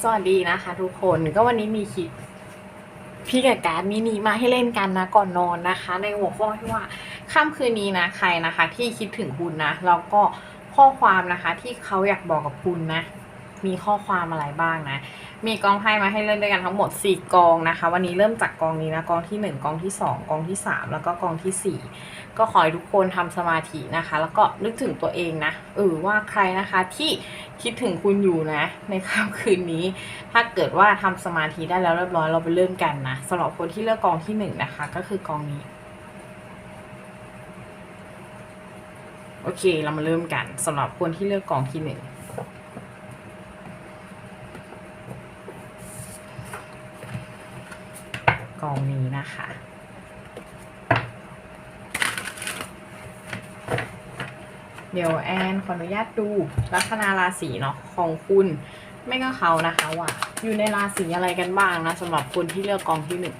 สวัสดีนะคะทุกคนก็วันนี้มีคลิปพี่กับการดมินิมาให้เล่นกันนะก่อนนอนนะคะ ในหัวข้อที่ว่าค่ำคืนนี้นะใครนะคะ ที่คิดถึงคุณนะแล้วก็ข้อความนะคะที่เขาอยากบอกกับคุณนะ มีข้อความอะไรบ้างนะ มีกองไพ่มาให้เล่นด้วยกันทั้งหมด 4 กองนะคะ วันนี้เริ่มจากกองนี้นะ กองที่ 1 กองที่ 2 กองที่ 3 แล้วก็กองทีสี่4 ก็ขอให้ทุกคนทำสมาธินะคะ แล้วก็นึกถึงตัวเองนะเออว่าใครนะคะที่คิดถึงคุณอยู่นะ ในค่ำคืนนี้ ถ้าเกิดว่าทำสมาธิได้แล้วเรียบร้อยเราไปเริ่มกันนะสำหรับคนที่เลือกกองที่หนึ่งนะคะ ก็คือกองนี้โอเค เรามาเริ่มกันสำหรับคนที่เลือกกองที่หนึ่ง องนี้นะคะ เดี๋ยวแอนขออนุญาตดูลัคนาราศีเนาะของคุณไม่ก็เขานะคะว่าอยู่ในราศีอะไรกันบ้างนะสำหรับคนที่เลือกกองที่หนึ่ง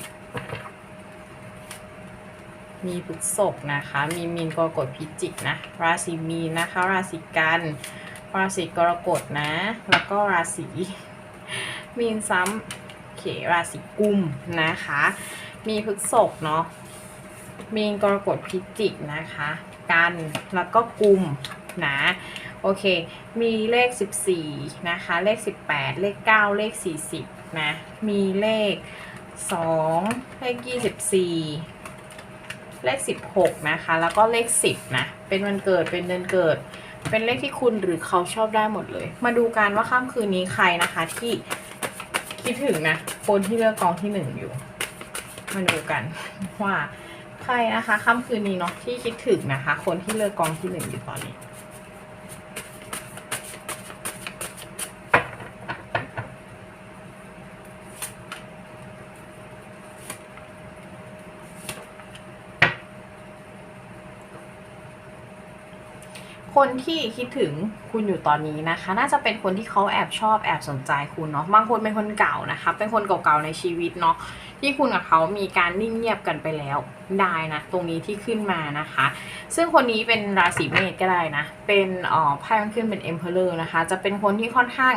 มีพฤษภนะคะ มีมีนกรกฎพิจิกนะ ราศีมีนนะคะ ราศีกัน ราศีกรกฎนะ แล้วก็ราศีมีนซ้ำ ราศีกุมนะคะ มีพฤกษภเนาะมีนกรกฎพิจิกนะคะ กันแล้วก็กุมนะโอเค มีเลข 14 นะคะ เลข 18 เลข 9 เลข 40 นะ มีเลข 2 เลข 24 เลข 16 นะคะ แล้วก็เลข 10 นะ เป็นวันเกิด เป็นเดือนเกิด เป็นเลขที่คุณหรือเขาชอบได้หมดเลย มาดูกันว่าค่ำคืนนี้ใครนะคะที่ คิดถึงนะ คนที่เลือกกองที่หนึ่งอยู่ มาดูกันว่าใครนะคะค่ำคืนนี้เนาะที่คิดถึงนะคะ คนที่เลือกกองที่หนึ่งอยู่ตอนนี้ คนที่คิดถึงคุณอยู่ตอนนี้นะคะ น่าจะเป็นคนที่เขาแอบชอบแอบสนใจคุณเนาะบางคนเป็นคนเก่านะคะ เป็นคนเก่าๆในชีวิตเนาะ ที่คุณกับเขามีการนิ่งเงียบกันไปแล้วได้นะตรงนี้ที่ขึ้นมานะคะ ซึ่งคนนี้เป็นราศีเมษก็ได้นะ เป็นอ่อไพ่มันขึ้นเป็น Emperor นะคะ จะเป็นคนที่ค่อนข้าง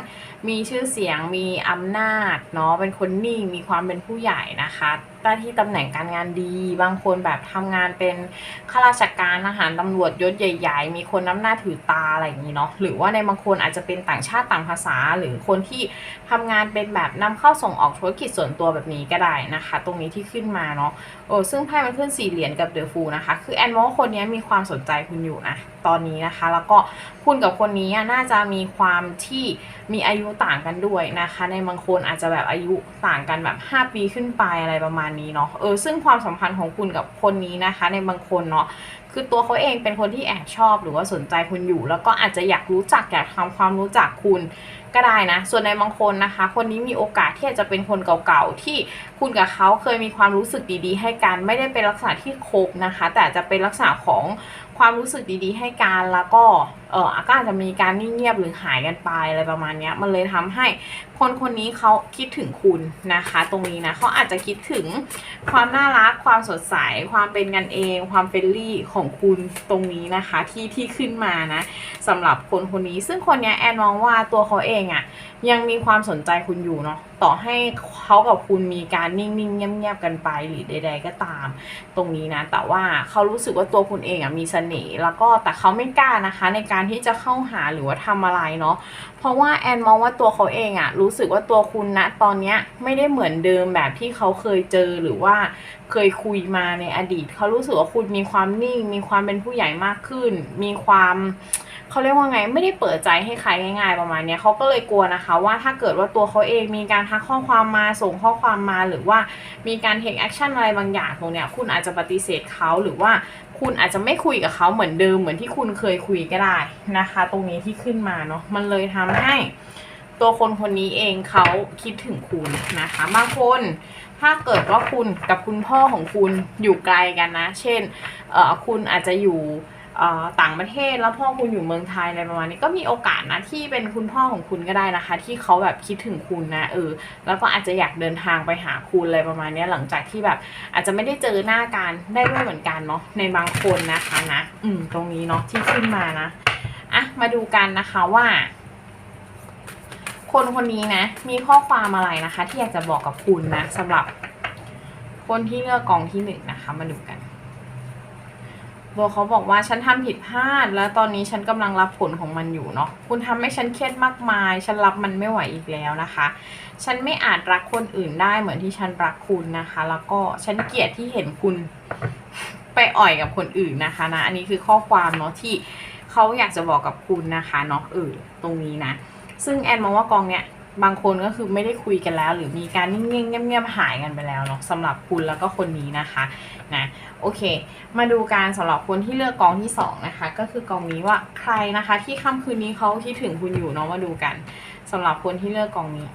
มีชื่อเสียงมีอำนาจเนาะเป็นคนนิ่งมีความเป็นผู้ใหญ่นะคะหน้าที่ตำแหน่งการงานดี บางคนแบบทำงานเป็นข้าราชการทหารตำรวจยศใหญ่ ๆ มีคนน้ำหน้าถือตาอะไรอย่างนี้เนาะหรือว่าในบางคนอาจจะเป็นต่างชาติต่างภาษา หรือคนที่ทำงานเป็นแบบนำเข้าส่งออกธุรกิจส่วนตัวแบบนี้ก็ได้นะคะ ตรงนี้ที่ขึ้นมาเนาะโอ้ซึ่งไพ่มันขึ้นสี่เหรียญกับเดอะฟูนะคะ คือแอนมองว่าคนนี้มีความสนใจคุณอยู่นะตอนนี้นะคะ แล้วก็คุณกับคนนี้น่าจะมีความที่ มีอายุต่างกันด้วยนะคะ ในบางคนอาจจะแบบอายุต่างกันแบบ 5 ปีขึ้นไปอะไรประมาณนี้เนาะเออซึ่งความสัมพันธ์ของคุณกับคนนี้นะคะ ในบางคนเนาะคือตัวเขาเองเป็นคนที่แอบชอบหรือว่าสนใจคุณอยู่ แล้วก็อาจจะอยากรู้จักอยากทำความรู้จักคุณก็ได้นะ ส่วนในบางคนนะคะ คนนี้มีโอกาสที่อาจจะเป็นคนเก่าๆที่คุณกับเขาเคยมีความรู้สึกดีๆ ให้กันไม่ได้เป็นลักษณะที่คบนะคะ แต่จะเป็นลักษณะของความรู้สึกดีๆ ให้กันแล้วก็เออก็อาจจะมีการเงียบหรือหายกันไปอะไรประมาณนี้มันเลยทำให้คนคนนี้เขาคิดถึงคุณนะคะ ตรงนี้นะเขาอาจจะคิดถึงความน่ารักความสดใส ความเป็นกันเอง ความเฟรนลี่ของคุณตรงนี้นะคะ ที่ที่ขึ้นมานะสำหรับคนคนนี้ ซึ่งคนนี้แอนมองว่าตัวเขาเองอะ่ะยังมีความสนใจคุณอยู่เนาะต่อให้เขากับคุณมีการนิ่งๆเงียบๆกันไปหรือใด ๆ ก็ตาม ตรงนี้นะ แต่ว่าเขารู้สึกว่าตัวคุณเองอะมีเสน่ห์แล้วก็แต่เขาไม่กล้านะคะ ในการที่จะเข้าหาหรือว่าทำอะไรเนาะ เพราะว่าแอนมองว่าตัวเขาเองอะรู้สึกว่าตัวคุณนะตอนเนี้ยไม่ได้เหมือนเดิมแบบที่เขาเคยเจอหรือว่าเคยคุยมาในอดีต เขารู้สึกว่าคุณมีความนิ่ง มีความเป็นผู้ใหญ่มากขึ้น มีความ เขาเรียกว่าไงไม่ได้เปิดใจให้ใครง่ายๆประมาณนี้เขาก็เลยกลัวนะคะ ว่าถ้าเกิดว่าตัวเขาเองมีการทักข้อความมาส่งข้อความมาหรือว่ามีการ take action อะไรบางอย่างตรงเนี้ยคุณอาจจะปฏิเสธเขาหรือว่าคุณอาจจะไม่คุยกับเขาเหมือนเดิมเหมือนที่คุณเคยคุยก็ได้นะคะ ตรงนี้ที่ขึ้นมาเนาะมันเลยทำให้ตัวคนคนนี้เองเขาคิดถึงคุณนะคะบางคนถ้าเกิดว่าคุณกับคุณพ่อของคุณอยู่ไกลกันนะ เช่นคุณอาจจะอยู่ ต่างประเทศแล้วพ่อคุณอยู่เมืองไทยอะไรประมาณนี้ก็มีโอกาสนะที่เป็นคุณพ่อของคุณก็ได้นะคะ ที่เขาแบบคิดถึงคุณนะเออแล้วก็อาจจะอยากเดินทางไปหาคุณอะไรประมาณนี้หลังจากที่แบบอาจจะไม่ได้เจอหน้ากันได้ด้วยเหมือนกันเนาะในบางคนนะคะนะอืมตรงนี้เนาะที่ขึ้นมานะอะมาดูกันนะคะว่า คนคนนี้นะ มีข้อความอะไรนะคะ ที่อยากจะบอกกับคุณนะสำหรับคนที่เลือกกองที่หนึ่งนะคะ มาดูกัน ตัวเขาบอกว่าฉันทำผิดพลาด แล้วตอนนี้ฉันกำลังรับผลของมันอยู่เนาะคุณทำให้ฉันเครียดมากมาย ฉันรับมันไม่ไหวอีกแล้วนะคะ ฉันไม่อาจรักคนอื่นได้เหมือนที่ฉันรักคุณนะคะ แล้วก็ฉันเกลียดที่เห็นคุณไปอ่อยกับคนอื่นนะคะนะ อันนี้คือข้อความเนาะที่เขาอยากจะบอกกับคุณนะคะเนาะเออตรงนี้นะ ซึ่งแอนมองว่ากองเนี้ย บางคนก็คือไม่ได้คุยกันแล้ว หรือมีการนิ่งๆเงียบๆหายกันไปแล้วเนาะสำหรับคุณแล้วก็คนนี้นะคะนะโอเค มาดูการสำหรับคนที่เลือกกองที่สองนะคะก็คือกองนี้ว่าใครนะคะ ที่ค่ำคืนนี้เขาคิดถึงคุณอยู่เนาะมาดูกันสำหรับคนที่เลือกกองนี้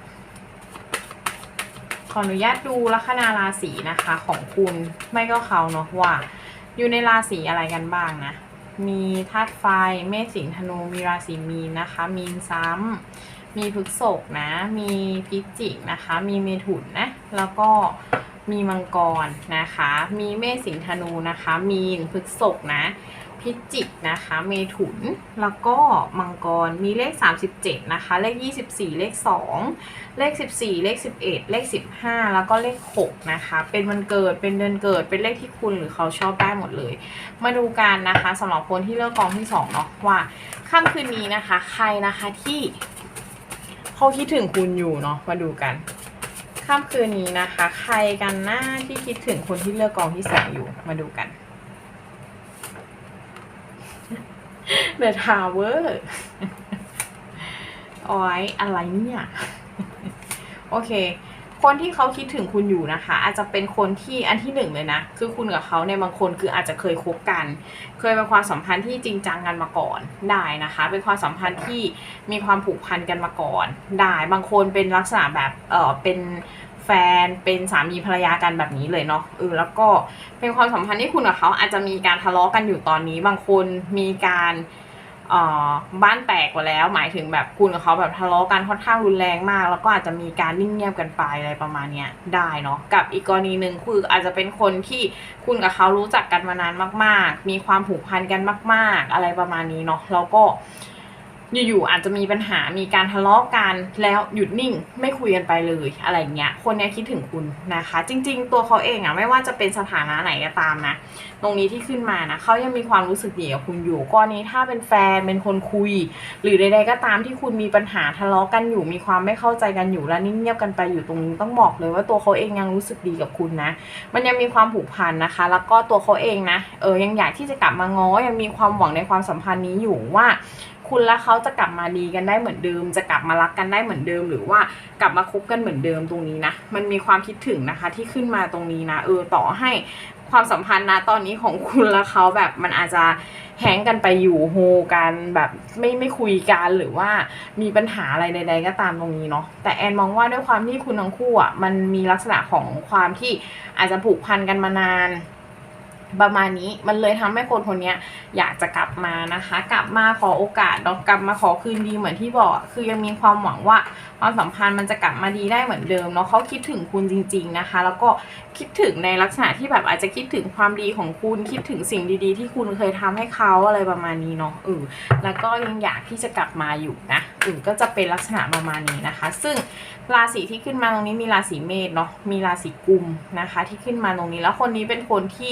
ขออนุญาตดูลัคนาราศีนะคะของคุณไม่ก็เขาเนาะว่า อยู่ในราศีอะไรกันบ้างนะมีธาตุไฟเมษสิงธนูมีราศีมีนนะคะ มีนซ้ำ มีพฤกษภนะ มีพิจิกนะคะ มีเมถุนนะ แล้วก็มีมังกรนะคะ มีเมษสิงธนูนะคะ มีนพฤกษภนะ พิจิกนะคะ เมถุน แล้วก็มังกร มีเลข 37 นะคะ เลข 24 เลข 2 เลข 14 เลข 11 เลข 15 แล้วก็เลข 6 นะคะ เป็นวันเกิด เป็นเดือนเกิด เป็นเลขที่คุณหรือเขาชอบได้หมดเลย มาดูกันนะคะสำหรับคนที่เลือกกองที่2เนาะว่าค่ำคืนนี้นะคะ ใครนะคะที่ เขาคิดถึงคุณอยู่เนาะมาดูกันค่ำคืนนี้นะคะ ใครกันหน้าที่คิดถึงคนที่เลือกกองที่สองอยู่มาดูกัน The Tower อ้ยอะไรเนี่ย โอเค คนที่เขาคิดถึงคุณอยู่นะคะ อาจจะเป็นคนที่อันที่หนึ่งเลยนะ คือคุณกับเขาในบางคนคืออาจจะเคยคบกัน เคยเป็นความสัมพันธ์ที่จริงจังกันมาก่อนได้นะคะ เป็นความสัมพันธ์ที่มีความผูกพันกันมาก่อนได้บางคนเป็นลักษณะแบบเออเป็นแฟนเป็นสามีภรรยากันแบบนี้เลยเนาะเออแล้วก็เป็นความสัมพันธ์ที่คุณกับเขาอาจจะมีการทะเลาะกันอยู่ตอนนี้ บางคนมีการ บ้านแตกไปแล้ว หมายถึงแบบคุณกับเขาแบบทะเลาะกันค่อนข้างรุนแรงมาก แล้วก็อาจจะมีการนิ่งเงียบกันไปอะไรประมาณเนี้ยได้เนาะกับอีกกรณีหนึ่งคืออาจจะเป็นคนที่คุณกับเขารู้จักกันมานานมาก ๆ มีความผูกพันกันมาก ๆ อะไรประมาณนี้เนาะแล้วก็ อยู่ๆอาจจะมีปัญหามีการทะเลาะกันแล้วหยุดนิ่งไม่คุยกันไปเลยอะไรเงี้ยคนเนี้ยคิดถึงคุณนะคะ จริง ๆ ตัวเขาเองอะไม่ว่าจะเป็นสถานะไหนก็ตามนะ ตรงนี้ที่ขึ้นมานะเขายังมีความรู้สึกดีกับคุณอยู่ก้อนนี้ถ้าเป็นแฟนเป็นคนคุย หรือใดๆก็ตามที่คุณมีปัญหาทะเลาะกันอยู่ มีความไม่เข้าใจกันอยู่และนิ่งเงียบกันไปอยู่ตรงนี้ต้องบอกเลยว่าตัวเขาเองยังรู้สึกดีกับคุณนะ มันยังมีความผูกพันนะคะ แล้วก็ตัวเขาเองนะเออยังอยากที่จะกลับมาง้อยังมีความหวังในความสัมพันธ์นี้อยู่ว่า คุณและเขาจะกลับมาดีกันได้เหมือนเดิม จะกลับมารักกันได้เหมือนเดิม หรือว่ากลับมาคบกันเหมือนเดิมตรงนี้นะ มันมีความคิดถึงนะคะที่ขึ้นมาตรงนี้นะเออต่อให้ความสัมพันธ์นะตอนนี้ของคุณและเขาแบบมันอาจจะแฮงกันไปอยู่โฮกันแบบไม่ไม่คุยกันหรือว่ามีปัญหาอะไรใด ๆ ก็ตามตรงนี้เนาะแต่แอนมองว่าด้วยความที่คุณทั้งคู่อะมันมีลักษณะของความที่อาจจะผูกพันกันมานาน ประมาณนี้มันเลยทำให้คนคนนี้อยากจะกลับมานะคะ กลับมาขอโอกาสเนากลับมาขอคืนดีเหมือนที่บอก คือยังมีความหวังว่าความสัมพันธ์มันจะกลับมาดีได้เหมือนเดิมเนาะเขาคิดถึงคุณจริง ๆนะคะ แล้วก็คิดถึงในลักษณะที่แบบอาจจะคิดถึงความดีของคุณคิดถึงสิ่งดีๆ ที่คุณเคยทำให้เขาอะไรประมาณนี้เนาะเออแล้วก็ยังอยากที่จะกลับมาอยู่นะเออก็จะเป็นลักษณะประมาณนี้นะคะ ซึ่งราศีที่ขึ้นมาตรงนี้มีราศีเมษเนาะมีราศีกุมนะคะ ที่ขึ้นมาตรงนี้แล้วคนนี้เป็นคนที่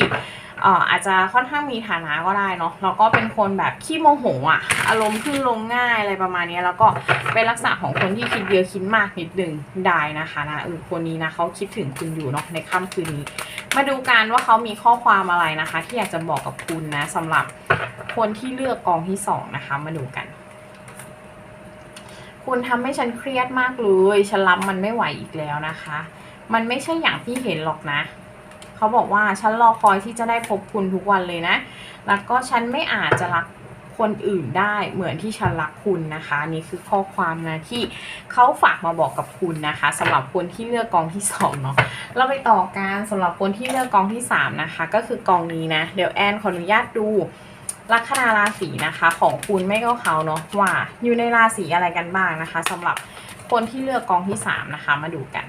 เอ่ออาจจะค่อนข้างมีฐานะก็ได้เนาะแล้วก็เป็นคนแบบขี้โมโหอะอารมณ์ขึ้นลงง่ายอะไรประมาณนี้แล้วก็เป็นลักษณะของคนที่คิดเยอะคิดมากนิดนึงได้นะคะนะเออคนนี้นะเขาคิดถึงคุณอยู่เนาะในค่ำคืนนี้ มาดูกันว่าเขามีข้อความอะไรนะคะ ที่อยากจะบอกกับคุณนะสำหรับคนที่เลือกกองที่สองนะคะ มาดูกันคุณทำให้ฉันเครียดมากเลย ฉันรับมันไม่ไหวอีกแล้วนะคะ มันไม่ใช่อย่างที่เห็นหรอกนะ เขาบอกว่าฉันรอคอยที่จะได้พบคุณทุกวันเลยนะ แล้วก็ฉันไม่อาจจะรักคนอื่นได้เหมือนที่ฉันรักคุณนะคะนี่คือข้อความนะที่เขาฝากมาบอกกับคุณนะคะสำหรับคนที่เลือกกองที่สองเนาะเราไปต่อกันสำหรับคนที่เลือกกองที่สามนะคะ ก็คือกองนี้นะ เดี๋ยวแอนขออนุญาตดูลัคนาราศีนะคะของคุณไม่ก็เขาเนาะว่าอยู่ในราศีอะไรกันบ้างนะคะสำหรับคนที่เลือกกองที่สามนะคะมาดูกัน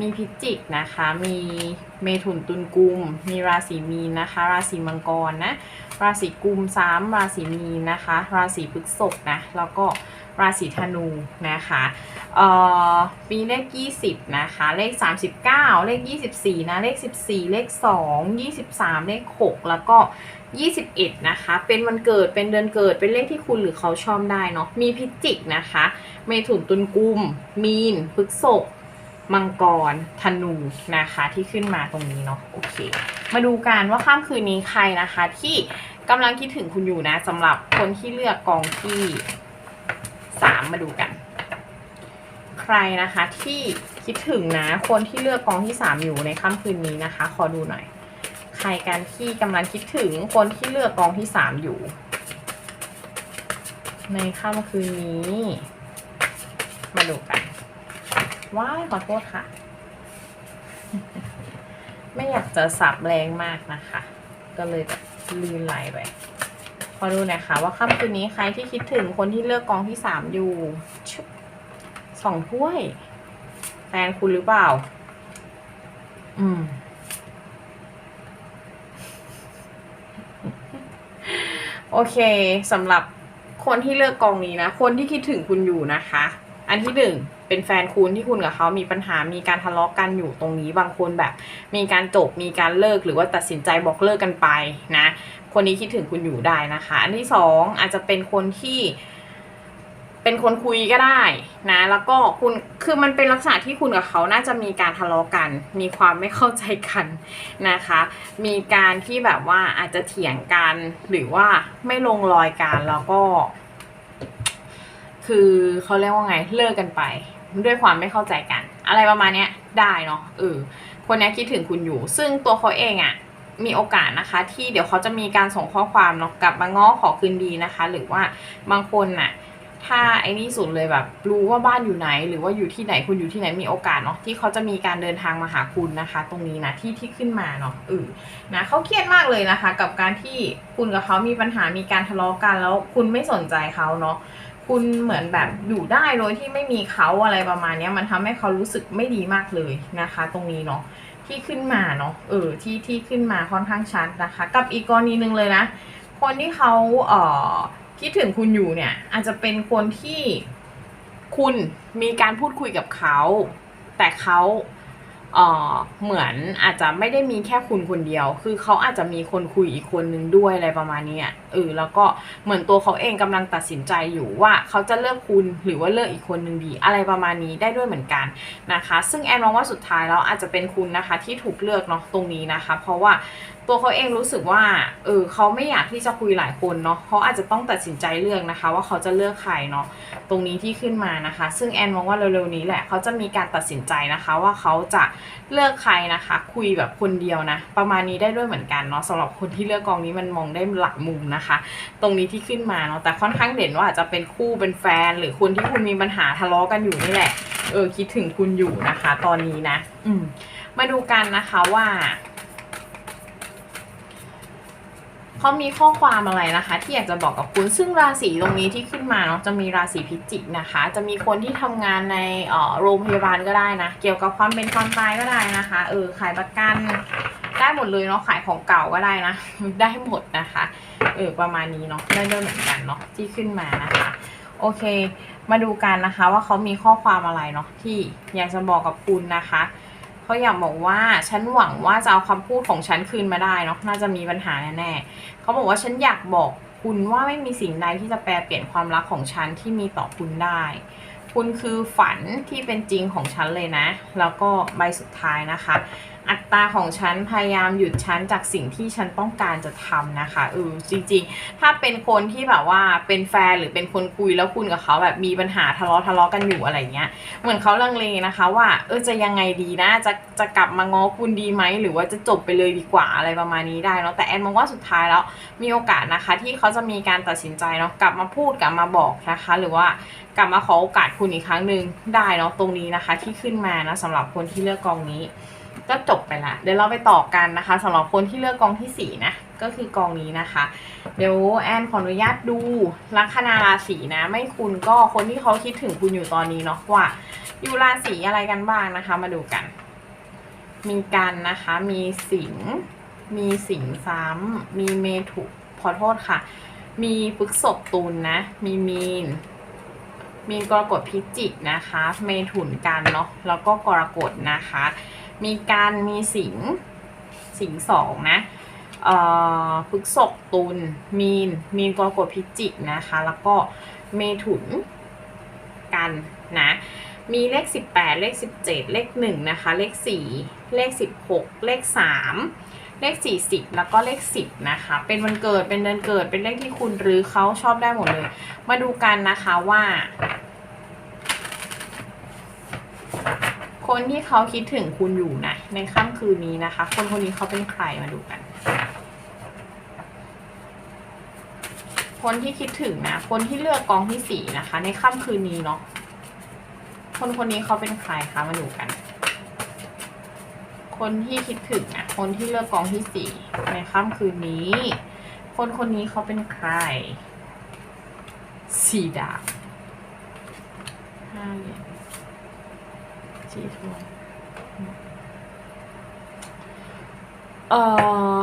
มีพิจิกนะคะ มีเมถุนตุลกุม มีราศีมีนนะคะ ราศีมังกรนะ ราศีกุมซ้ำราศีมีนนะคะ ราศีพฤษภนะ แล้วก็ราศีธนูนะคะเอ่อมีเลข 20 นะคะ เลข 39 เลข 24 นะ เลข 14 เลข 2 23 เลข 6 แล้วก็ 21 นะคะ เป็นวันเกิด เป็นเดือนเกิด เป็นเลขที่คุณหรือเขาชอบได้เนาะ มีพิจิกนะคะ เมถุนตุลกุม มีนพฤษภ มังกรธนูนะคะที่ขึ้นมาตรงนี้เนาะโอเค มาดูกันว่าค่ำคืนนี้ใครนะคะ ที่กำลังคิดถึงคุณอยู่นะสำหรับคนที่เลือกกองที่สามมาดูกัน ใครนะคะที่คิดถึงนะคนที่เลือกกองที่สามอยู่ในค่ำคืนนี้นะคะ ขอดูหน่อย ใครกันที่กำลังคิดถึงคนที่เลือกกองที่สามอยู่ ในค่ำคืนนี้ มาดูกัน ว้ายขอโทษค่ะ ไม่อยากจะสับแรงมากนะคะ ก็เลยแบบลืนไหลไปขอดูหน่อยค่ะ ว่าค่ำคืนนี้ใครที่คิดถึงคนที่เลือกกองที่สามอยู่สองถ้วย แฟนคุณหรือเปล่า อืมโอเคสำหรับคนที่เลือกกองนี้นะ คนที่คิดถึงคุณอยู่นะคะ อันที่หนึ่ง เป็นแฟนคุณที่คุณกับเขามีปัญหามีการทะเลาะกันอยู่ตรงนี้บางคนแบบ มีการจบมีการเลิกหรือว่าตัดสินใจบอกเลิกกันไปนะคนนี้คิดถึงคุณอยู่ได้นะคะ อันที่สองอาจจะเป็นคนที่เป็นคนคุยก็ได้นะ แล้วก็คุณคือมันเป็นลักษณะที่คุณกับเขาน่าจะมีการทะเลาะกัน มีความไม่เข้าใจกันนะคะ มีการที่แบบว่าอาจจะเถียงกันหรือว่าไม่ลงรอยกันแล้วก็ คือเขาเรียกว่าไงเลิกกันไป ด้วยความไม่เข้าใจกัน อะไรประมาณเนี้ยได้เนาะเออคนนี้คิดถึงคุณอยู่ ซึ่งตัวเขาเองอะ่ะมีโอกาสนะคะ ที่เดี๋ยวเขาจะมีการส่งข้อความเนาะกลับมาง้อขอคืนดีนะคะ หรือว่าบางคนน่ะถ้าไอ้นี่สุดเลยแบบรู้ว่าบ้านอยู่ไหน หรือว่าอยู่ที่ไหนคุณอยู่ที่ไหนมีโอกาสเนาะที่เขาจะมีการเดินทางมาหาคุณนะคะ ตรงนี้นะที่ที่ขึ้นมาเนาะเออนะเขาเครียดมากเลยนะคะ กับการที่คุณกับเขามีปัญหามีการทะเลาะกันแล้วคุณไม่สนใจเขาเนาะ คุณเหมือนแบบอยู่ได้โดยที่ไม่มีเขาอะไรประมาณนี้มันทำให้เขารู้สึกไม่ดีมากเลยนะคะ ตรงนี้เนาะที่ขึ้นมาเนาะเออที่ที่ขึ้นมาค่อนข้างชัดนะคะ กับอีกกรณีหนึ่งเลยนะ คนที่เขาเอ่อคิดถึงคุณอยู่เนี่ย อาจจะเป็นคนที่คุณมีการพูดคุยกับเขา แต่เขา เหมือนอาจจะไม่ได้มีแค่คุณคนเดียว คือเขาอาจจะมีคนคุยอีกคนนึงด้วยอะไรประมาณนี้อะเออแล้วก็เหมือนตัวเขาเองกำลังตัดสินใจอยู่ว่าเขาจะเลือกคุณหรือว่าเลือกอีกคนนึงดีอะไรประมาณนี้ได้ด้วยเหมือนกันนะคะ ซึ่งแอนมองว่าสุดท้ายแล้วอาจจะเป็นคุณนะคะที่ถูกเลือกเนาะตรงนี้นะคะ เพราะว่า ตัวเขาเองรู้สึกว่าเออเขาไม่อยากที่จะคุยหลายคนเนาะเขาอาจจะต้องตัดสินใจเลือกนะคะ ว่าเขาจะเลือกใครเนาะตรงนี้ที่ขึ้นมานะคะ ซึ่งแอนมองว่าเร็วๆนี้แหละเขาจะมีการตัดสินใจนะคะ ว่าเขาจะเลือกใครนะคะ คุยแบบคนเดียวนะ ประมาณนี้ได้ด้วยเหมือนกันเนาะสำหรับคนที่เลือกกองนี้มันมองได้หลายมุมนะคะ ตรงนี้ที่ขึ้นมาเนาะแต่ค่อนข้างเด่นว่าอาจจะเป็นคู่เป็นแฟน หรือคนที่คุณมีปัญหาทะเลาะกันอยู่นี่แหละเออคิดถึงคุณอยู่นะคะ ตอนนี้นะ อืมมาดูกันนะคะว่า เขามีข้อความอะไรนะคะ ที่อยากจะบอกกับคุณซึ่งราศีตรงนี้ที่ขึ้นมาเนาะจะมีราศีพิจิกนะคะ จะมีคนที่ทำงานในออโรงพยาบาลก็ได้นะ เกี่ยวกับความเป็นความตายก็ได้นะคะเออขายประกันได้หมดเลยเนาะขายของเก่าก็ได้นะ ได้หมดนะคะเออประมาณนี้เนาะได้ด้วยเหมือนกันเนาะที่ขึ้นมานะคะ โอเค มาดูกันนะคะว่าเขามีข้อความอะไรเนาะที่อยากจะบอกกับคุณนะคะ เขาอยากบอกว่าฉันหวังว่าจะเอาคำพูดของฉันคืนมาได้เนาะน่าจะมีปัญหาแน่ๆเขาบอกว่าฉันอยากบอกคุณว่าไม่มีสิ่งใดที่จะแปลเปลี่ยนความรักของฉันที่มีต่อคุณได้ คุณคือฝันที่เป็นจริงของฉันเลยนะ แล้วก็ใบสุดท้ายนะคะ อัตราของฉันพยายามหยุดฉันจากสิ่งที่ฉันต้องการจะทำนะคะเออจริงๆ ถ้าเป็นคนที่แบบว่าเป็นแฟนหรือเป็นคนคุยแล้วคุณกับเขาแบบมีปัญหาทะเลาะทะเลาะกันอยู่อะไรเงี้ยเหมือนเขาลังเลนะคะ ว่าเออจะยังไงดีนะจะจะกลับมาง้อคุณดีไหมหรือว่าจะจบไปเลยดีกว่าอะไรประมาณนี้ได้เนาะแต่แอนมองว่าสุดท้ายแล้วมีโอกาสนะคะ ที่เขาจะมีการตัดสินใจเนาะกลับมาพูดกลับมาบอกนะคะ หรือว่ากลับมาขอโอกาสคุณอีกครั้งหนึ่งได้เนาะตรงนี้นะคะ ที่ขึ้นมานะสำหรับคนที่เลือกกองนี้ ก็จบไปละเดี๋ยวเราไปต่อกันนะคะสำหรับคนที่เลือกกองที่สี่นะก็คือกองนี้นะคะ เดี๋ยวแอนขออนุญาตดูลัคนาราศีนะ ไม่คุณก็คนที่เขาคิดถึงคุณอยู่ตอนนี้เนาะว่า อยู่ราศีอะไรกันบ้างนะคะ มาดูกัน มีกันนะคะ มีสิงมีสิงซ้ำมีเมถุขอโทษค่ะ มีพฤกษบตุลนะมีมีน มีกรกฎพิจิกนะคะ เมถุนกันเนาะแล้วก็กรกฎนะคะ มีการมีสิงสิงสองนะอ่อพฤกษกตุลมีน มีนกรกฎพิจิกนะคะ แล้วก็เมถุนกันนะ มีเลข 18 เลข 17 เลข1นะคะ เลข 4 เลข 16 เลข 3 เลข 40 แล้วก็เลข 10 นะคะ เป็นวันเกิดเป็นเดือนเกิดเป็นเลขที่คุณหรือเขาชอบได้หมดเลย มาดูกันนะคะว่า คนที่เขาคิดถึงคุณอยู่นะ ในค่ำคืนนี้นะคะ คนคนนี้เขาเป็นใครมาดูกัน คนที่คิดถึงนะ คนที่เลือกกองที่สี่นะคะ ในค่ำคืนนี้เนาะ คนคนนี้เขาเป็นใครคะมาดูกัน คนที่คิดถึงนะคนที่เลือกกองที่สี่ในค่ำคืนนี้ คนคนนี้เขาเป็นใคร สี่ดาบห้าเหรียญ สี่ถ้วยเออ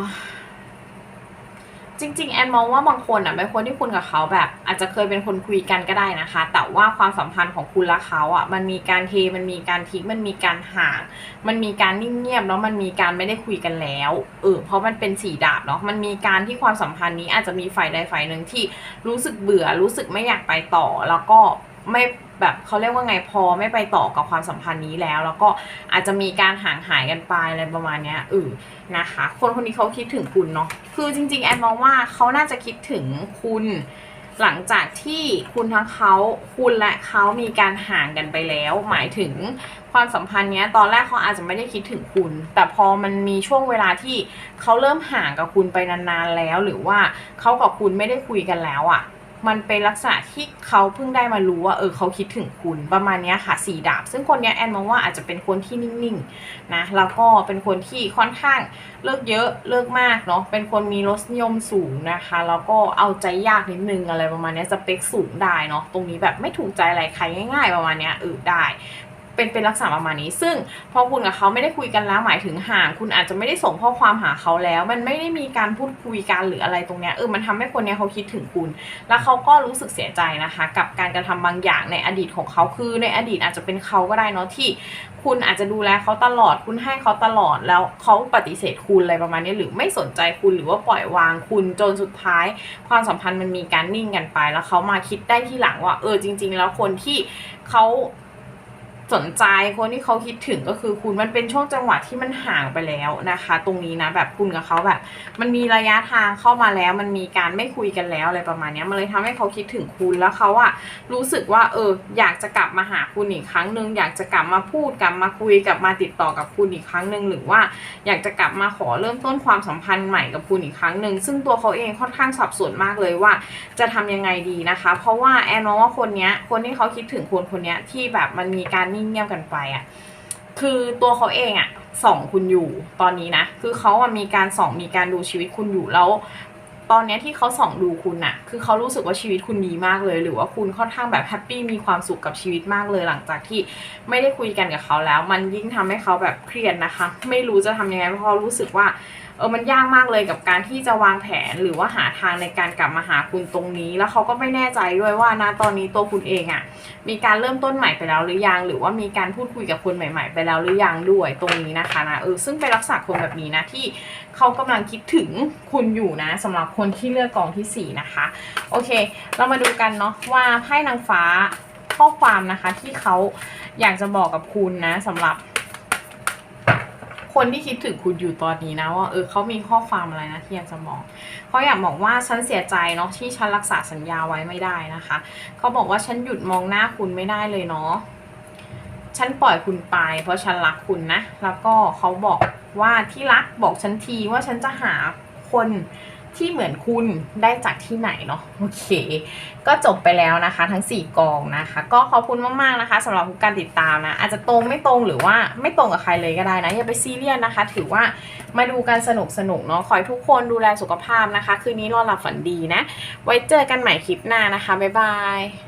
จริง ๆ แอนมองว่าบางคนอะเป็นคนที่คุณกับเขาแบบ อาจจะเคยเป็นคนคุยกันก็ได้นะคะ แต่ว่าความสัมพันธ์ของคุณและเขาอะมันมีการเทมันมีการทิ้งมันมีการห่าง มันมีการนิ่งเงียบแล้วมันมีการไม่ได้คุยกันแล้วเออเพราะมันเป็นสีดาบเนาะมันมีการที่ความสัมพันธ์นี้อาจจะมีฝ่ายใดฝ่ายหนึ่งที่รู้สึกเบื่อรู้สึกไม่อยากไปต่อแล้วก็ไม่ แบบเขาเรียกว่าไงพอไม่ไปต่อกับความสัมพันธ์นี้แล้ว แล้วก็อาจจะมีการห่างหายกันไปอะไรประมาณเนี้ยเออนะคะ คนคนนี้เขาคิดถึงคุณเนาะคือจริง ๆ แอนมองว่าเขาน่าจะคิดถึงคุณหลังจากที่คุณทั้งเขาคุณและเขามีการห่างกันไปแล้ว หมายถึงความสัมพันธ์เนี้ย ตอนแรกเขาอาจจะไม่ได้คิดถึงคุณ แต่พอมันมีช่วงเวลาที่เขาเริ่มห่างกับคุณไปนานๆแล้ว หรือว่าเขากับคุณไม่ได้คุยกันแล้วอะ่ะ มันเป็นลักษณะที่เขาเพิ่งได้มารู้ว่าเออเขาคิดถึงคุณประมาณนี้ค่ะสีดาบ ซึ่งคนนี้แอนมองว่าอาจจะเป็นคนที่นิ่งๆนะแล้วก็เป็นคนที่ค่อนข้างเลิกเยอะเลิกมากเนาะเป็นคนมีรสนิยมสูงนะคะแล้วก็เอาใจยากนิดนึงอะไรประมาณนี้สเปคสูงได้เนาะตรงนี้แบบไม่ถูกใจอะไรใครง่าย ๆ ประมาณนี้เออได้ เป็นเป็นลักษณะประมาณนี้ ซึ่งพอคุณกับเขาไม่ได้คุยกันแล้วหมายถึงห่าง คุณอาจจะไม่ได้ส่งข้อความหาเขาแล้ว มันไม่ได้มีการพูดคุยกันหรืออะไรตรงเนี้ยเออมันทำให้คนเนี้ยเขาคิดถึงคุณ แล้วเขาก็รู้สึกเสียใจนะคะ กับการกระทำบางอย่างในอดีตของเขาคือในอดีตอาจจะเป็นเขาก็ได้เนาะที่คุณอาจจะดูแลเขาตลอด คุณให้เขาตลอดแล้วเขาปฏิเสธคุณอะไรประมาณนี้หรือไม่สนใจคุณหรือว่าปล่อยวางคุณจนสุดท้าย ความสัมพันธ์มันมีการนิ่งกันไป แล้วเขามาคิดได้ที่หลังว่า เออจริง ๆ แล้วคนที่เขา สนใจคนที่เขาคิดถึงก็คือคุณมันเป็นช่วงจังหวะที่มันห่างไปแล้วนะคะ ตรงนี้นะแบบคุณกับเขาแบบ มันมีระยะทางเข้ามาแล้ว มันมีการไม่คุยกันแล้วอะไรประมาณนี้มันเลยทำให้เขาคิดถึงคุณแล้วเขาอะรู้สึกว่าเอออยากจะกลับมาหาคุณอีกครั้งหนึ่งอยากจะกลับมาพูดกลับมาคุยกลับมาติดต่อกับคุณอีกครั้งหนึ่งหรือว่า อยากจะกลับมาขอเริ่มต้นความสัมพันธ์ใหม่กับคุณอีกครั้งหนึ่งซึ่งตัวเขาเองค่อนข้างสับสนมากเลยว่า จะทำยังไงดีนะคะ เพราะว่าแอนมองว่าคนเนี้ยคนที่เขาคิดถึงคนคนนี้ที่แบบมันมีการนิ่งเงียบกันไปอะคือตัวเขาเองอะส่องคุณอยู่ตอนนี้นะ คือเขาอะมีการส่องมีการดูชีวิตคุณอยู่แล้ว ตอนนี้ที่เขาส่องดูคุณอะคือเขารู้สึกว่าชีวิตคุณดีมากเลย หรือว่าคุณค่อนข้างแบบแฮปปี้มีความสุขกับชีวิตมากเลยหลังจากที่ไม่ได้คุยกันกับเขาแล้ว มันยิ่งทำให้เขาแบบเครียดนะคะ ไม่รู้จะทำยังไงเพราะเขารู้สึกว่าเออมันยากมากเลยกับการที่จะวางแผนหรือว่าหาทางในการกลับมาหาคุณตรงนี้ แล้วเขาก็ไม่แน่ใจด้วยว่านะตอนนี้ตัวคุณเองอะมีการเริ่มต้นใหม่ไปแล้วหรือยัง หรือว่ามีการพูดคุยกับคนใหม่ ๆ ไปแล้วหรือยังด้วยตรงนี้นะคะนะเออซึ่งเป็นลักษณะคนแบบนี้นะที่เขากำลังคิดถึงคุณอยู่นะสำหรับคนที่เลือกกองที่สี่นะคะ โอเค เรามาดูกันเนาะว่าไพ่นางฟ้าข้อความนะคะที่เขาอยากจะบอกกับคุณนะสำหรับ คนที่คิดถึงคุณอยู่ตอนนี้นะว่าเออเขามีข้อความอะไรนะที่อยากจะบอกเขาอยากบอกว่าฉันเสียใจเนาะที่ฉันรักษาสัญญาไว้ไม่ได้นะคะเขาบอกว่าฉันหยุดมองหน้าคุณไม่ได้เลยเนาะฉันปล่อยคุณไป เพราะฉันรักคุณนะ แล้วก็เขาบอกว่าที่รักบอกฉันทีว่าฉันจะหาคน ที่เหมือนคุณได้จากที่ไหนเนาะโอเค ก็จบไปแล้วนะคะ ทั้ง 4 กองนะคะ ก็ขอบคุณมากๆนะคะสำหรับการติดตามนะ อาจจะตรงไม่ตรงหรือว่าไม่ตรงกับใครเลยก็ได้นะ อย่าไปซีเรียสนะคะ ถือว่ามาดูกันสนุกสนุกๆเนาะขอให้ทุกคนดูแลสุขภาพนะคะ คืนนี้นอนหลับฝันดีนะ ไว้เจอกันใหม่คลิปหน้านะคะบ๊ายบาย